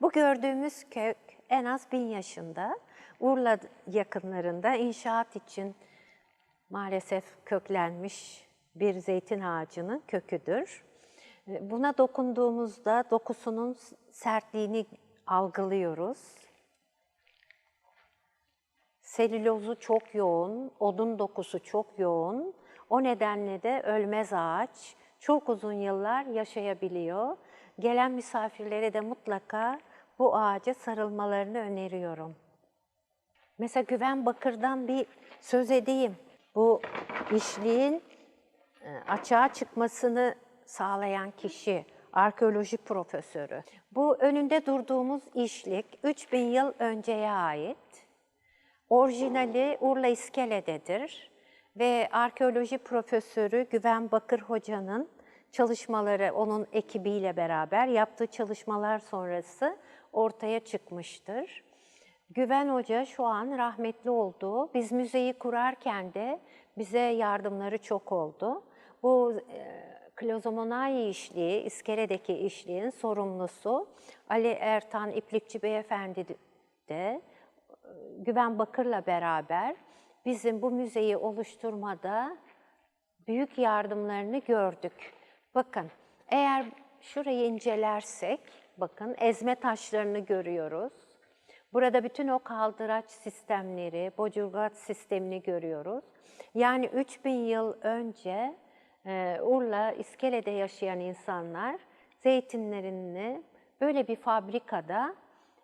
Bu gördüğümüz kök en az bin yaşında. Urla yakınlarında inşaat için maalesef köklenmiş bir zeytin ağacının köküdür. Buna dokunduğumuzda dokusunun sertliğini algılıyoruz. Selülozu çok yoğun, odun dokusu çok yoğun. O nedenle de ölmez ağaç çok uzun yıllar yaşayabiliyor. Gelen misafirlere de mutlaka bu ağaca sarılmalarını öneriyorum. Mesela Güven Bakır'dan bir söz edeyim. Bu işliğin e, açığa çıkmasını sağlayan kişi, arkeoloji profesörü. Bu önünde durduğumuz işlik 3000 yıl önceye ait. Orijinali Urla İskele'dedir ve arkeoloji profesörü Güven Bakır Hoca'nın çalışmaları onun ekibiyle beraber yaptığı çalışmalar sonrası ortaya çıkmıştır. Güven Hoca şu an rahmetli oldu. Biz müzeyi kurarken de bize yardımları çok oldu. Bu e, Klozomonai işliği, İskele'deki işliğin sorumlusu Ali Ertan İplikçi Beyefendi de Güven Bakır'la beraber bizim bu müzeyi oluşturmada büyük yardımlarını gördük. Bakın eğer şurayı incelersek, bakın ezme taşlarını görüyoruz. Burada bütün o kaldıraç sistemleri, bocurgat sistemini görüyoruz. Yani 3000 yıl önce e, Urla, İskele'de yaşayan insanlar zeytinlerini böyle bir fabrikada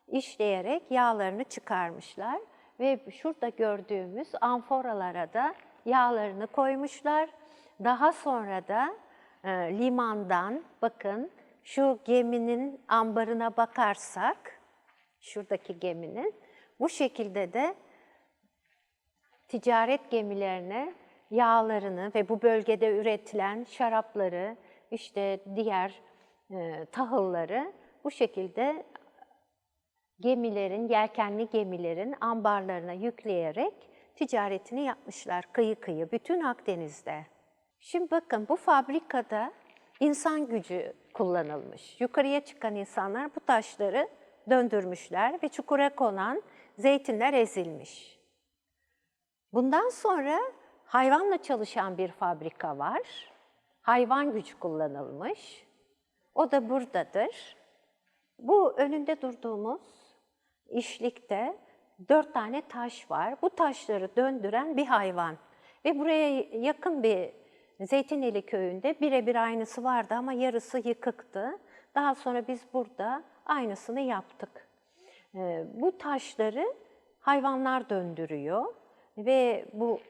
işleyerek yağlarını çıkarmışlar. Ve şurada gördüğümüz amforalara da yağlarını koymuşlar. Daha sonra da e, limandan bakın şu geminin ambarına bakarsak, şuradaki geminin bu şekilde de ticaret gemilerine yağlarını ve bu bölgede üretilen şarapları, işte diğer e, tahılları bu şekilde gemilerin, yelkenli gemilerin ambarlarına yükleyerek ticaretini yapmışlar kıyı kıyı, bütün Akdeniz'de. Şimdi bakın bu fabrikada insan gücü kullanılmış. Yukarıya çıkan insanlar bu taşları döndürmüşler ve çukura konan zeytinler ezilmiş. Bundan sonra hayvanla çalışan bir fabrika var. Hayvan gücü kullanılmış. O da buradadır. Bu önünde durduğumuz işlikte dört tane taş var. Bu taşları döndüren bir hayvan. Ve buraya yakın bir Zeytineli köyünde birebir aynısı vardı ama yarısı yıkıktı. Daha sonra biz burada aynısını yaptık. Ee, bu taşları hayvanlar döndürüyor ve bu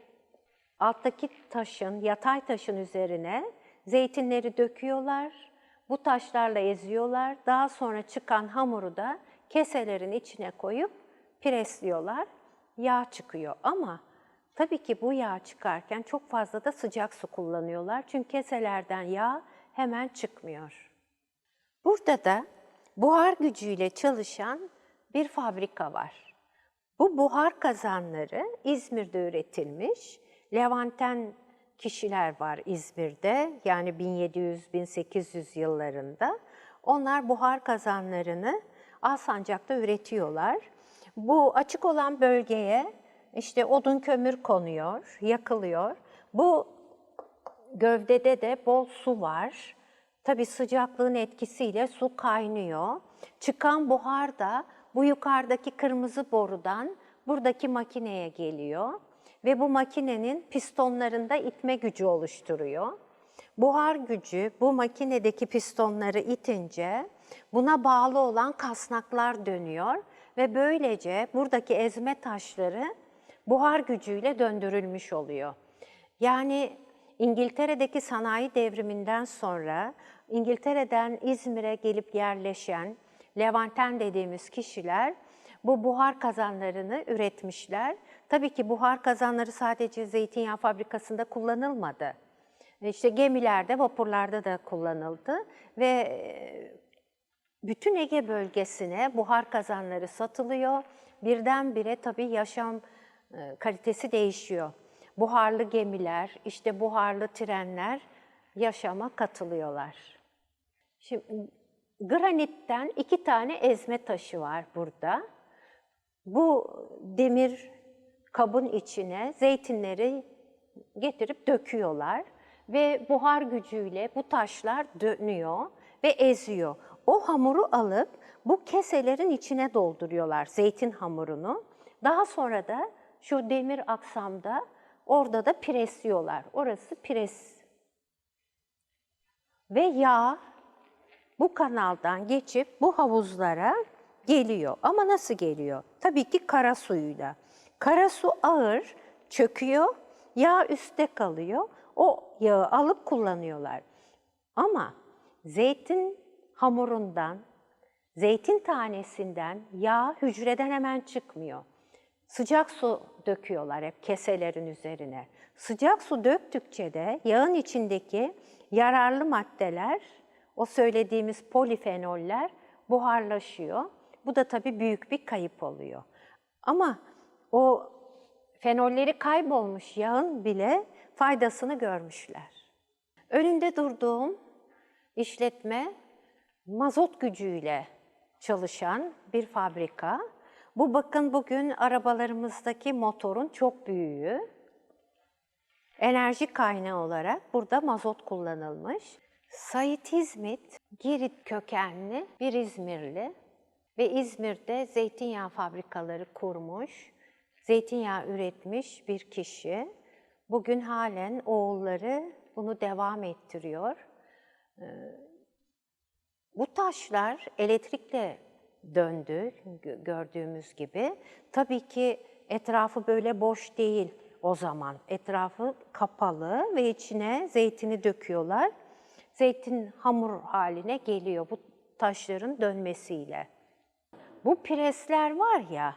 alttaki taşın, yatay taşın üzerine zeytinleri döküyorlar. Bu taşlarla eziyorlar. Daha sonra çıkan hamuru da keselerin içine koyup presliyorlar. Yağ çıkıyor ama tabii ki bu yağ çıkarken çok fazla da sıcak su kullanıyorlar. Çünkü keselerden yağ hemen çıkmıyor. Burada da buhar gücüyle çalışan bir fabrika var. Bu buhar kazanları İzmir'de üretilmiş. Levanten kişiler var İzmir'de yani 1700-1800 yıllarında. Onlar buhar kazanlarını Alsancak'ta üretiyorlar. Bu açık olan bölgeye işte odun kömür konuyor, yakılıyor. Bu gövdede de bol su var. Tabii sıcaklığın etkisiyle su kaynıyor. Çıkan buhar da bu yukarıdaki kırmızı borudan buradaki makineye geliyor ve bu makinenin pistonlarında itme gücü oluşturuyor. Buhar gücü bu makinedeki pistonları itince buna bağlı olan kasnaklar dönüyor ve böylece buradaki ezme taşları buhar gücüyle döndürülmüş oluyor. Yani İngiltere'deki sanayi devriminden sonra İngiltere'den İzmir'e gelip yerleşen Levanten dediğimiz kişiler bu buhar kazanlarını üretmişler. Tabii ki buhar kazanları sadece zeytinyağı fabrikasında kullanılmadı. İşte gemilerde, vapurlarda da kullanıldı ve bütün Ege bölgesine buhar kazanları satılıyor. Birdenbire tabii yaşam e, kalitesi değişiyor. Buharlı gemiler, işte buharlı trenler yaşama katılıyorlar. Şimdi granitten iki tane ezme taşı var burada. Bu demir kabın içine zeytinleri getirip döküyorlar ve buhar gücüyle bu taşlar dönüyor ve eziyor. O hamuru alıp bu keselerin içine dolduruyorlar zeytin hamurunu. Daha sonra da şu demir aksamda orada da presliyorlar. Orası pres. Ve yağ bu kanaldan geçip bu havuzlara geliyor. Ama nasıl geliyor? Tabii ki kara suyuyla. Kara su ağır, çöküyor, yağ üstte kalıyor. O yağı alıp kullanıyorlar. Ama zeytin hamurundan, zeytin tanesinden yağ hücreden hemen çıkmıyor. Sıcak su döküyorlar hep keselerin üzerine. Sıcak su döktükçe de yağın içindeki yararlı maddeler, o söylediğimiz polifenoller buharlaşıyor. Bu da tabii büyük bir kayıp oluyor. Ama o fenolleri kaybolmuş yağın bile faydasını görmüşler. Önünde durduğum işletme mazot gücüyle çalışan bir fabrika. Bu bakın bugün arabalarımızdaki motorun çok büyüğü. Enerji kaynağı olarak burada mazot kullanılmış. Sait Hizmet, Girit kökenli bir İzmirli ve İzmir'de zeytinyağı fabrikaları kurmuş, zeytinyağı üretmiş bir kişi. Bugün halen oğulları bunu devam ettiriyor. Bu taşlar elektrikle döndü gö- gördüğümüz gibi. Tabii ki etrafı böyle boş değil o zaman. Etrafı kapalı ve içine zeytini döküyorlar. Zeytin hamur haline geliyor bu taşların dönmesiyle. Bu presler var ya,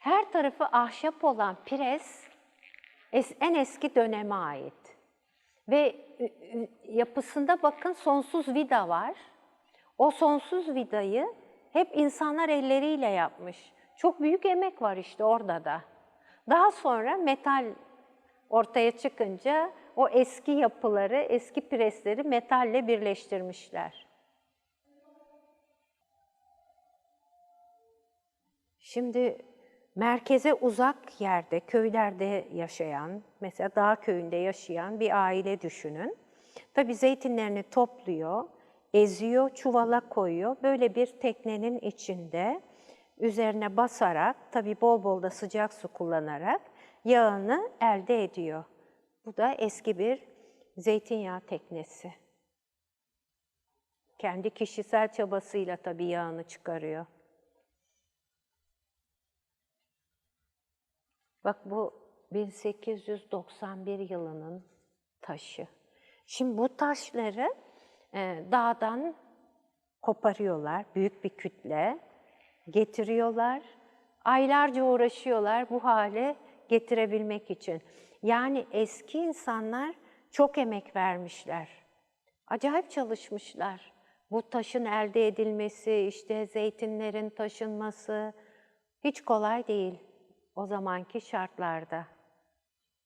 her tarafı ahşap olan pres es- en eski döneme ait. Ve yapısında bakın sonsuz vida var. O sonsuz vidayı hep insanlar elleriyle yapmış. Çok büyük emek var işte orada da. Daha sonra metal ortaya çıkınca o eski yapıları, eski presleri metalle birleştirmişler. Şimdi merkeze uzak yerde, köylerde yaşayan, mesela dağ köyünde yaşayan bir aile düşünün. Tabii zeytinlerini topluyor, eziyor, çuvala koyuyor. Böyle bir teknenin içinde üzerine basarak, tabii bol bol da sıcak su kullanarak yağını elde ediyor. Bu da eski bir zeytinyağı teknesi. Kendi kişisel çabasıyla tabii yağını çıkarıyor. Bak bu 1891 yılının taşı. Şimdi bu taşları dağdan koparıyorlar, büyük bir kütle, getiriyorlar. Aylarca uğraşıyorlar bu hale getirebilmek için. Yani eski insanlar çok emek vermişler. Acayip çalışmışlar. Bu taşın elde edilmesi, işte zeytinlerin taşınması hiç kolay değil o zamanki şartlarda.